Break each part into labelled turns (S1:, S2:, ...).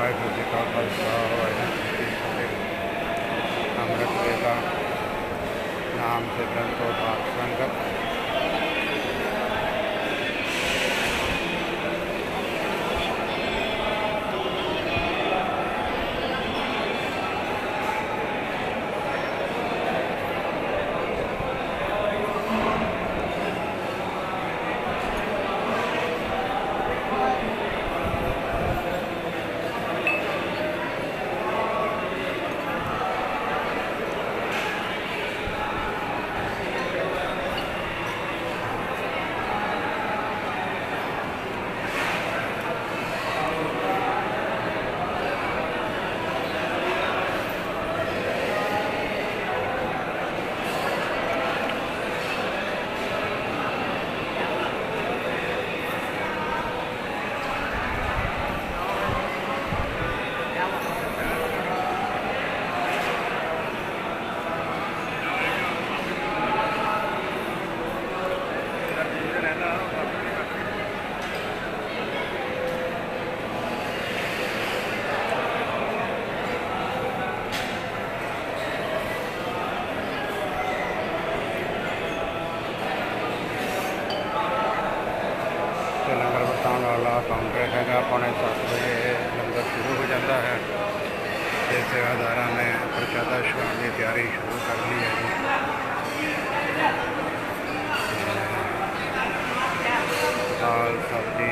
S1: ਵਾਹਿਗੁਰੂ ਜੀ ਕਾ ਖਾਲਸਾ, ਵਾਹਿਗੁਰੂ ਜੀ ਕੀ ਫਤਿਹ। ਅੰਮ੍ਰਿਤ ਵੇਲਾ ਨਾਮ ਸਿਮਰਨ ਤੋਂ ਬਾਅਦ ਸੰਗਤ ਤੇ ਲੰਗਰ ਵਰਤਾਉਣ ਵਾਲਾ ਕਾਊਂਟਰ ਹੈਗਾ ਪੌਣੇ ਸੱਤ ਵਜੇ ਲੰਗਰ ਸ਼ੁਰੂ ਹੋ ਜਾਂਦਾ ਹੈ ਤੇ ਸੇਵਾਦਾਰਾਂ ਨੇ ਪ੍ਰਸ਼ਾਦਾ ਛਕਾਉਣ ਦੀ ਤਿਆਰੀ ਸ਼ੁਰੂ ਕਰ ਲਈ ਹੈ ਜੀ ਤੇ ਦਾਲ ਸਬਜ਼ੀ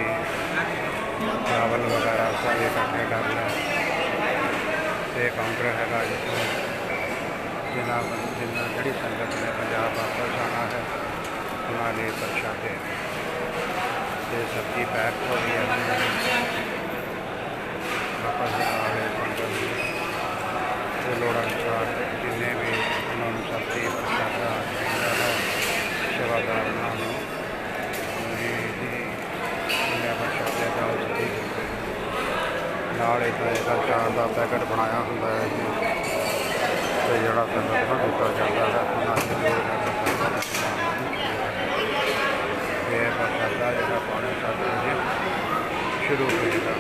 S1: ਚਾਵਲ ਵਗੈਰਾ ਸਾਰੇ ਇਕੱਠੇ ਕਰ ਲਿਆ ਤੇ ਕਾਊਂਟਰ ਹੈਗਾ ਜਿੱਥੇ ਜਿਨ੍ਹਾਂ ਜਿਨ੍ਹਾਂ ਜਿਹੜੀ ਸੰਗਤ ਨੇ ਪੰਜਾਬ ਵਾਪਸ ਜਾਣਾ ਹੈ ਉਹਨਾਂ ਲਈ ਪ੍ਰਸ਼ਾਦੇ ਤੇ ਸਬਜ਼ੀ ਪੈਕ ਹੋ ਗਈ ਹੈ ਵਾਪਸ ਜਾਣ ਵਾਲੇ ਸੰਗਤ ਤੇ ਲੋੜ ਅਨੁਸਾਰ ਜਿੰਨੇ ਵੀ ਉਹਨਾਂ ਨੂੰ ਸਬਜ਼ੀ ਪ੍ਰਸ਼ਾਦਾ ਚਾਹੀਦਾ ਹੈ, ਸੇਵਾਦਾਰ ਉਹਨਾਂ ਨੂੰ ਉਹਨੇ ਦੀ ਇਹਨਾਂ ਪ੍ਰਸ਼ਾਦੇ ਦਾ ਸਬਜ਼ੀ ਨਾਲ ਇੱਕ ਇਹਦਾ ਚਾਰ ਦਾ ਪੈਕਟ ਬਣਾਇਆ ਹੁੰਦਾ ਹੈ ਜੀ। ਤੇ ਜਿਹੜਾ ਸੰਗਤ ਨੂੰ ਦਿੱਤਾ ਜਾਂਦਾ ਹੈ ਉਹਨਾਂ ਦੇ ਲੋੜ ਹੈ ਇਹ ਪ੍ਰਸ਼ਾਦਾ ਜਿਹੜਾ ਪੌਣੇ ਸੱਤ ਵਜੇ ਸ਼ੁਰੂ ਹੋਏਗਾ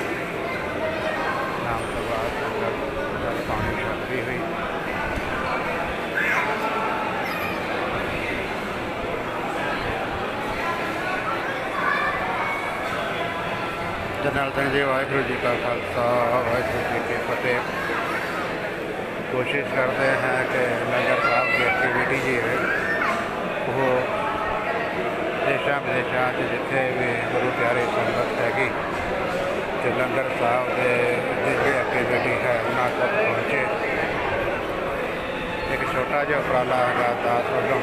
S1: ਨਾਮ ਤੋਂ ਬਾਅਦ ਸੰਗਤ ਜਲ ਪਾਣੀ ਛਕਦੀ ਹੋਈ ਜਨਰਲ ਸਿੰਘ ਜੀ ਵਾਹਿਗੁਰੂ ਜੀ ਕਾ ਖਾਲਸਾ ਵਾਹਿਗੁਰੂ ਜੀ ਕੀ ਫਤਿਹ ਕੋਸ਼ਿਸ਼ ਕਰਦੇ हैं कि ਲੰਗਰ ਸਾਹਿਬ ਦੀ ਐਕਟੀਵਿਟੀ ਜੀ ਹੈ ਉਹ ਦੇਸ਼ਾਂ ਵਿਦੇਸ਼ਾਂ 'ਚ ਜਿੱਥੇ ਵੀ ਗੁਰੂ ਪਿਆਰੇ ਸੰਗਤ ਹੈਗੀ, ਤੇ ਲੰਗਰ ਸਾਹਿਬ ਦੇ ਦੀ ਜਿਹੜੀ ਐਕਟੀਵਿਟੀ ਹੈ, ਉਹਨਾਂ ਤੱਕ ਪਹੁੰਚੇ। ਇੱਕ ਛੋਟਾ ਜਿਹਾ ਉਪਰਾਲਾ ਹੈਗਾ ਦਾਸ ਵੱਲੋਂ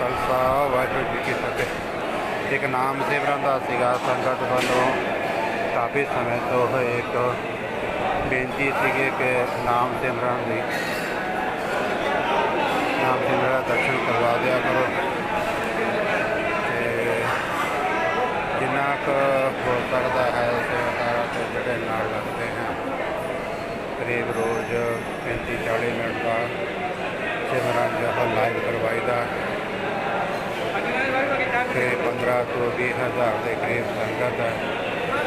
S1: ਖਾਲਸਾ ਵਾਹਿਗੁਰੂ ਜੀ ਕੀ ਫਤਿਹ ਇੱਕ ਨਾਮ ਸਿਮਰਨ ਦਾ ਸੀਗਾ। ਸੰਗਤ ਵੱਲੋਂ ਕਾਫੀ ਸਮੇਂ ਤੋਂ ਇੱਕ ਬੇਨਤੀ ਸੀਗੀ ਕਿ ਨਾਮ ਸਿਮਰਨ ਦੀ ਨਾਮ ਸਿਮਰਨ ਦਾ ਦਰਸ਼ਨ ਕਰਵਾ ਦਿਆ ਕਰੋ। ਜਿੰਨਾ ਕੁ ਹੋ ਸਕਦਾ ਹੈ ਸੇਵਾਦਾਰਾਂ ਤੇ ਜਿਹੜੇ ਨਾਲ ਲੱਗਦੇ ਹਨ। ਕਰੀਬ ਰੋਜ਼ 35 40 ਮਿੰਟ ਦਾ ਸਿਮਰਨ ਜਿਹੜਾ ਲਾਈਵ ਕਰਵਾਈਦਾ। ਤੇ 15 ਤੋਂ 20 ਹਜ਼ਾਰ ਦੇ ਕਰੀਬ ਸੰਗਤ ਹੈ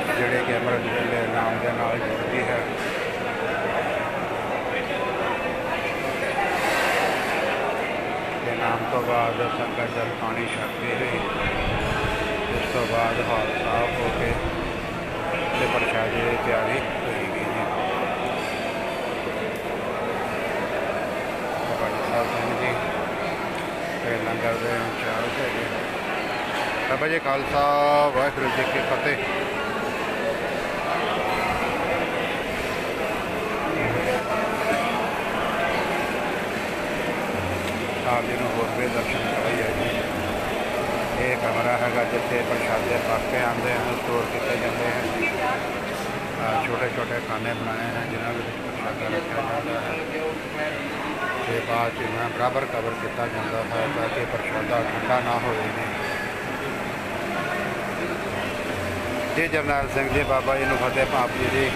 S1: ਜਿਹੜੇ ਕਿ ਅੰਮ੍ਰਿਤ ਵੇਲੇ ਨਾਮ ਦੇ ਨਾਲ ਜੁੜਦੀ ਹੈ ਤੇ ਨਾਮ ਤੋਂ ਬਾਅਦ ਸੰਗਤ ਜਲ ਪਾਣੀ ਛਕਦੀ ਹੋਈ ਇਸ ਤੋਂ ਬਾਅਦ ਹਾਲ ਸਾਫ਼ ਹੋ ਕੇ ਤੇ ਪ੍ਰਸ਼ਾਦੇ ਦੀ ਤਿਆਰੀ ਹੋਏਗੀ ਜੀ ਬਾਬਾ ਜੀ ਸਾਹਿਬ ਸਿੰਘ ਜੀ ਤੇ ਲੰਗਰ ਦੇ ਇੰਚਾਰਜ ਹੈਗੇ ਬਾਬਾ ਜੀ ਖਾਲਸਾ ਵਾਹਿਗੁਰੂ ਜੀ ਕੀ ਫਤਿਹ। ਆਪ ਜੀ ਨੂੰ ਹੋਰ ਵੀ ਦਰਸ਼ਨ ਕਰਾਈਏ ਜੀ। ਇਹ ਕਮਰਾ ਹੈਗਾ ਜਿੱਥੇ ਪ੍ਰਸ਼ਾਦੇ ਪੱਕ ਕੇ ਆਉਂਦੇ ਹਨ, ਸਟੋਰ ਕੀਤੇ ਜਾਂਦੇ ਹਨ। ਛੋਟੇ ਛੋਟੇ ਖਾਨੇ ਬਣਾਏ ਹਨ, ਜਿਨ੍ਹਾਂ ਵਿੱਚ ਪ੍ਰਸ਼ਾਦਾ ਰੱਖਿਆ ਜਾਂਦਾ ਹੈ। ਤੇ ਬਾਅਦ 'ਚ ਮੈਂ ਬਰਾਬਰ ਕਵਰ ਕੀਤਾ ਜਾਂਦਾ ਹੈ, ਤਾਂ ਕਿ ਪ੍ਰਸ਼ਾਦਾ ਠੰਡਾ ਨਾ ਹੋਵੇ ਜੇ ਜਰਨੈਲ ਸਿੰਘ ਜੀ, ਬਾਬਾ ਜੀ ਨੂੰ ਫਤਿਹ ਭਾਪ ਜੀ ਦੀ।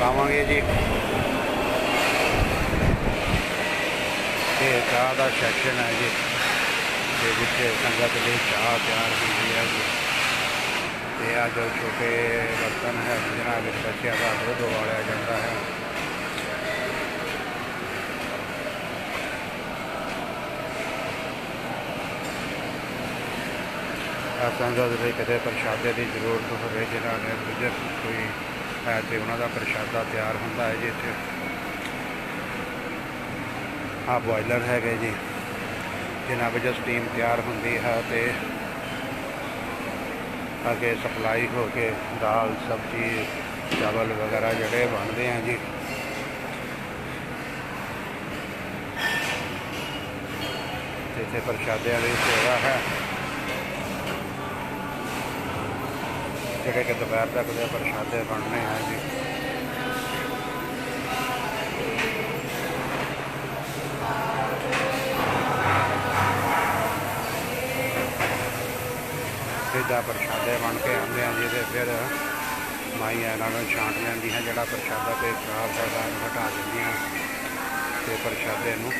S1: ਲਾਵਾਂਗੇ ਜੀ। ਇਹ ਚਾਹ ਦਾ ਸੈਕਸ਼ਨ ਹੈ ਜੀ, ਤੇ ਜਿੱਥੇ ਸੰਗਤ ਲਈ ਚਾਹ ਤਿਆਰ ਹੁੰਦੀ ਹੈ ਜੀ। ਤੇ ਆ ਜੋ ਛੋਟੇ ਬਰਤਨ ਹੈ, ਜਿਹਨਾਂ ਵਿੱਚ ਬੱਚਿਆਂ ਦਾ ਦੁੱਧ ਉਬਾਲਿਆ ਜਾਂਦਾ ਹੈ। ਆ ਸੰਗਤ ਕਦੇ ਪ੍ਰਸ਼ਾਦੇ ਦੀ ਜ਼ਰੂਰਤ ਹੋਵੇ ਜਿਹਨਾਂ ਨੇ ਬਜ਼ੁਰਗ ਕੋਈ ਹੈ ਤੇ ਉਹਨਾਂ ਦਾ ਪ੍ਰਸ਼ਾਦਾ ਤਿਆਰ ਹੁੰਦਾ ਹੈ ਜੀ ਇੱਥੇ। ਆ ਬੋਇਲਰ ਹੈਗੇ ਜੀ, ਜਿਨ੍ਹਾਂ ਵਿੱਚ ਸਟੀਮ ਤਿਆਰ ਹੁੰਦੀ ਹੈ ਤੇ ਅੱਗੇ ਸਪਲਾਈ ਹੋ ਕੇ ਦਾਲ, ਸਬਜ਼ੀ, ਚਾਵਲ ਵਗੈਰਾ ਜਿਹੜੇ ਬਣਦੇ ਆ ਜੀ। ਤੇ ਇੱਥੇ ਪ੍ਰਸ਼ਾਦੇ ਵਾਲੀ ਸੇਵਾ ਹੈ। ਜਿਹੜੇ ਕਿ ਦੁਪਹਿਰ ਤੱਕ ਦੇ ਪ੍ਰਸ਼ਾਦੇ ਬਣਨੇ ਆ ਜੀ। ਸਿੱਧਾ ਪ੍ਰਸ਼ਾਦੇ ਬਣ ਕੇ ਆਉਂਦੇ ਆ ਜਿਹਦੇ ਫਿਰ ਮਾਈਆਂ ਇਹਨਾਂ ਨੂੰ ਛਾਂਟ ਲੈਂਦੀਆਂ, ਜਿਹੜਾ ਪ੍ਰਸ਼ਾਦਾ ਤੇ ਖਰਾਬ ਕਰਦਾ ਨੂੰ ਹਟਾ ਦਿੰਦੀਆਂ ਤੇ ਪ੍ਰਸ਼ਾਦੇ ਨੂੰ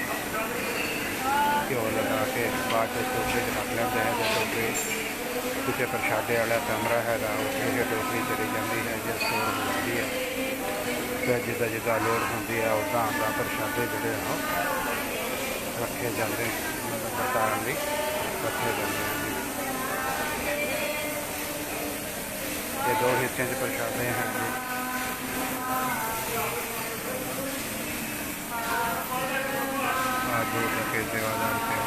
S1: ਘਿਓ ਲਗਾ ਕੇ ਬਾਅਦ ਚ ਟੋਕਰੇ ਰੱਖ ਲੈਂਦੇ ਆ ਤੇ ਟੋਕਰੇ ਕਿਤੇ ਪ੍ਰਸ਼ਾਦੇ ਵਾਲਾ ਕਮਰਾ ਹੈਗਾ, ਉੱਥੇ ਇਹ ਟੋਕਰੀ ਚਲੀ ਜਾਂਦੀ ਹੈ, ਜੇ ਸਟੋਰ ਹੋ ਜਾਂਦੀ ਹੈ। ਤੇ ਜਿੱਦਾਂ ਜਿੱਦਾਂ ਲੋੜ ਹੁੰਦੀ ਹੈ ਉਦਾਂ ਉਦਾਂ ਪ੍ਰਸ਼ਾਦੇ ਜਿਹੜੇ ਆ ਉਹ ਰੱਖੇ ਜਾਂਦੇ ਮਤਲਬ ਬਤਾਉਣ ਲਈ ਰੱਖੇ ਜਾਂਦੇ ਆ ਇਹ ਦੋ ਹਿੱਸਿਆਂ 'ਚ ਪ੍ਰਸ਼ਾਦੇ ਹਨ ਜੀ। ਆਜੋ ਤੱਕੇ ਸੇਵਾਦਾਰ ਸੇਵਾ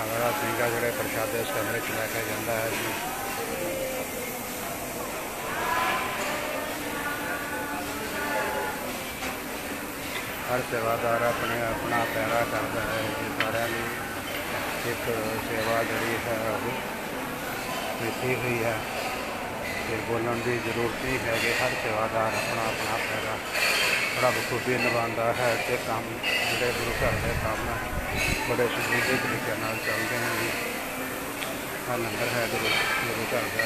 S1: ਆਗਰਾ ਸਿੰਘਾ ਜਿਹੜੇ ਪ੍ਰਸ਼ਾਦੇ ਇਸ ਕਮਰੇ 'ਚ ਲੈ ਕੇ ਜਾਂਦਾ ਹੈ ਜੀ। ਹਰ ਸੇਵਾਦਾਰ ਆਪਣੇ ਆਪਣਾ ਪੈਰਾ ਕਰਦਾ ਹੈ ਜੀ, ਸਾਰਿਆਂ ਨੂੰ ਇੱਕ ਸੇਵਾ ਜਿਹੜੀ ਹੈ ਉਹ ਦਿੱਤੀ ਹੋਈ ਹੈ। ਤੇ ਬੋਲਣ ਦੀ ਜ਼ਰੂਰਤ ਨਹੀਂ ਹੈ ਕਿ ਹਰ ਸੇਵਾਦਾਰ ਆਪਣਾ ਆਪਣਾ ਪੈਰਾ ਬੜਾ ਬਖੂਬੀ ਨਿਭਾਉਂਦਾ ਹੈ ਤੇ ਕੰਮ ਜਿਹੜੇ ਗੁਰੂ ਘਰ ਦੇ ਕੰਮ ਹੈ। ਬੜੇ ਸੁਚੱਜੇ ਤਰੀਕੇ ਨਾਲ ਚੱਲਦੇ ਹਨ ਜੀ। ਆਹ ਲੰਗਰ ਹੈ ਗੁਰੂ ਗੁਰੂ ਘਰ ਦਾ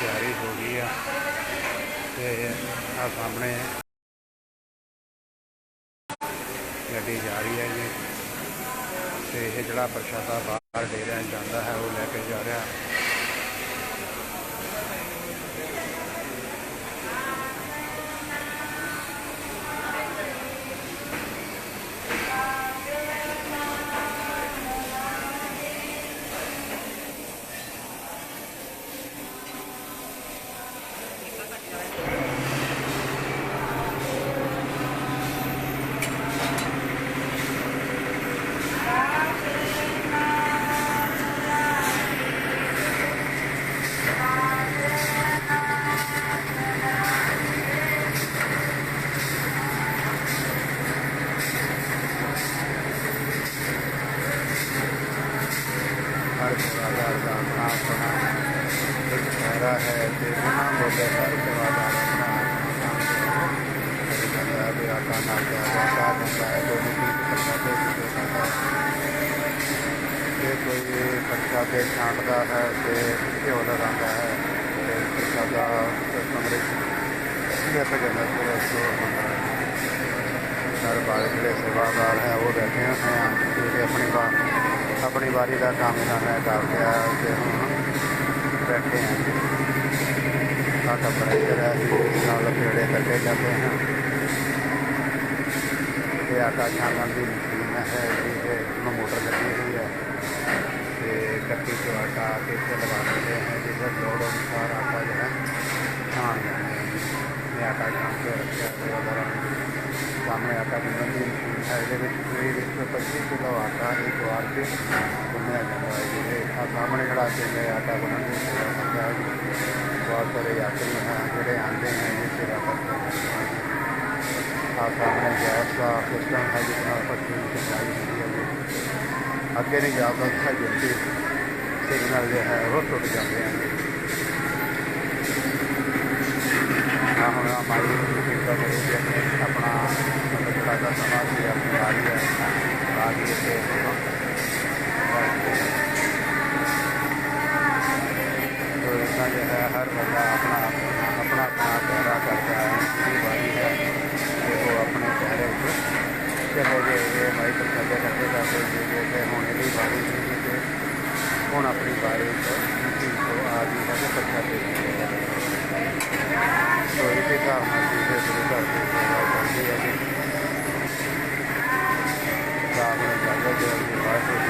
S1: ਤਿਆਰੀ ਹੋ ਗਈ ਆ। ਤੇ ਆ ਸਾਹਮਣੇ ਗੱਡੀ ਜਾ ਰਹੀ ਹੈ ਜੀ। ਤੇ ਇਹ ਜਿਹੜਾ ਪ੍ਰਸ਼ਾਦਾ ਬਾਹਰ ਡੇਰਿਆਂ ਜਾਂਦਾ ਹੈ, ਉਹ ਲੈ ਕੇ ਜਾ ਰਿਹਾ। ਹਰ ਸੇਵਾਦਾਰ ਦਾ ਆਪਣਾ ਆਪਣਾ ਇੱਕ ਚਿਹਰਾ ਹੈ ਤੇ ਬਿਨਾਂ ਬੋਲੇ ਹਰ ਸੇਵਾਦਾਰ ਆਪਣਾ ਆਪਣਾ ਵੀ ਆਟਾ ਨਾਲ ਦਾ ਆਟਾ ਦਿੰਦਾ ਹੈ ਕੋਈ ਵੀ ਪ੍ਰਸ਼ਾਦੇ ਦੀ ਦਿੰਦਾ ਹੈ ਜੇ ਕੋਈ ਪ੍ਰਸ਼ਾਦੇ ਛਾਂਟਦਾ ਹੈ ਤੇ ਘਿਓ ਲਗਾਉਂਦਾ ਹੈ ਤੇ ਪ੍ਰਸ਼ਾਦਾ ਉਸ ਕਮਰੇ 'ਚ ਲੈ ਕੇ ਜਾਂਦਾ ਪੂਰਾ ਸਟੋਰ ਹੁੰਦਾ ਹੈ ਹਰ ਬਾਰ ਆਪਣੀ ਵਾਰੀ ਦਾ ਕੰਮ ਇਹਨਾਂ ਨੇ ਕਰ ਲਿਆ ਤੇ ਹੁਣ ਬੈਠੇ ਹਾਂ ਆ ਟੈਂਪਰੇਚਰ ਹੈ ਇਸ ਨਾਲ ਪੇੜੇ ਕੱਟੇ ਜਾਂਦੇ ਹਾਂ। ਇਹ ਆਟਾ ਛਾਣਨ ਦੀ ਮਸ਼ੀਨ ਹੈ ਜਿਹਦੇ ਨੂੰ ਮੋਟਰ ਲੱਗੀ ਹੋਈ ਹੈ। ਤੇ ਕੱਟੀ ਤੋਂ ਆਟਾ ਕੇ ਇੱਥੇ ਲਗਾ ਦਿੰਦੇ ਹਾਂ, ਜਿਹਦੇ ਲੋੜ ਅਨੁਸਾਰ ਆਟਾ ਜਿਹੜਾ ਛਾਣ ਜਾਂਦੇ ਹਾਂ ਇਹ ਆਟਾ ਛਾਣ ਕੇ ਰੱਖਿਆ ਤੇ ਵਗੈਰਾ ਸਾਹਮਣੇ ਆਟਾ ਗੁੰਨਣ ਦੀ ਮਸ਼ੀਨ ਹੈ ਇਹਦੇ ਵਿੱਚ ਕੋਈ 125 ਕਿਲੋ ਆਟਾ ਇੱਕ ਵਾਰ 'ਚ ਗੁੰਨਿਆ ਜਾਂਦਾ ਹੈ ਜਿਹਦੇ ਆ ਸਾਹਮਣੇ ਜਿਹੜਾ ਕਿੰਨੇ ਆਟਾ ਗੁੰਨਣ ਦੀ ਸੇਵਾ ਕਰਦਾ ਹੈ। ਜੀ। ਬਹੁਤ ਸਾਰੇ ਯਾਤਰੀ ਹਨ ਜਿਹੜੇ ਆਉਂਦੇ ਹਨ ਇਹ ਸੇਵਾ ਕਰਦੇ ਹਨ ਆਹ ਸਾਹਮਣੇ ਗੈਸ ਦਾ ਸਿਸਟਮ ਹੈ, ਜਿਸ ਨਾਲ ਪੱਟੀ ਦੀ ਸਪਲਾਈ ਬਾਈਕ ਕਰਦੇ ਕਰਦੇ ਕਰਦੇ ਜੀ ਬੋਲਦੇ ਹੁਣ ਇਹਦੀ ਵਾਰੀ ਸੀ ਤੇ ਹੁਣ ਆਪਣੀ ਵਾਰੀ ਠੀਕ ਹੋ ਆ ਗਈ ਹੈ ਤੇ ਪੱਖਾ ਦੇ ਸੋਈ ਦੇ ਘਰ ਮਾਜੀ ਦੇ ਸ਼ੁਰੂ ਕਰ ਦਿੱਤੇ ਜਾਂਦੇ ਆ ਜੀ ਕਾਰਨ ਚੱਲ ਰਿਹਾ ਹੈ ਵਾਸਤੇ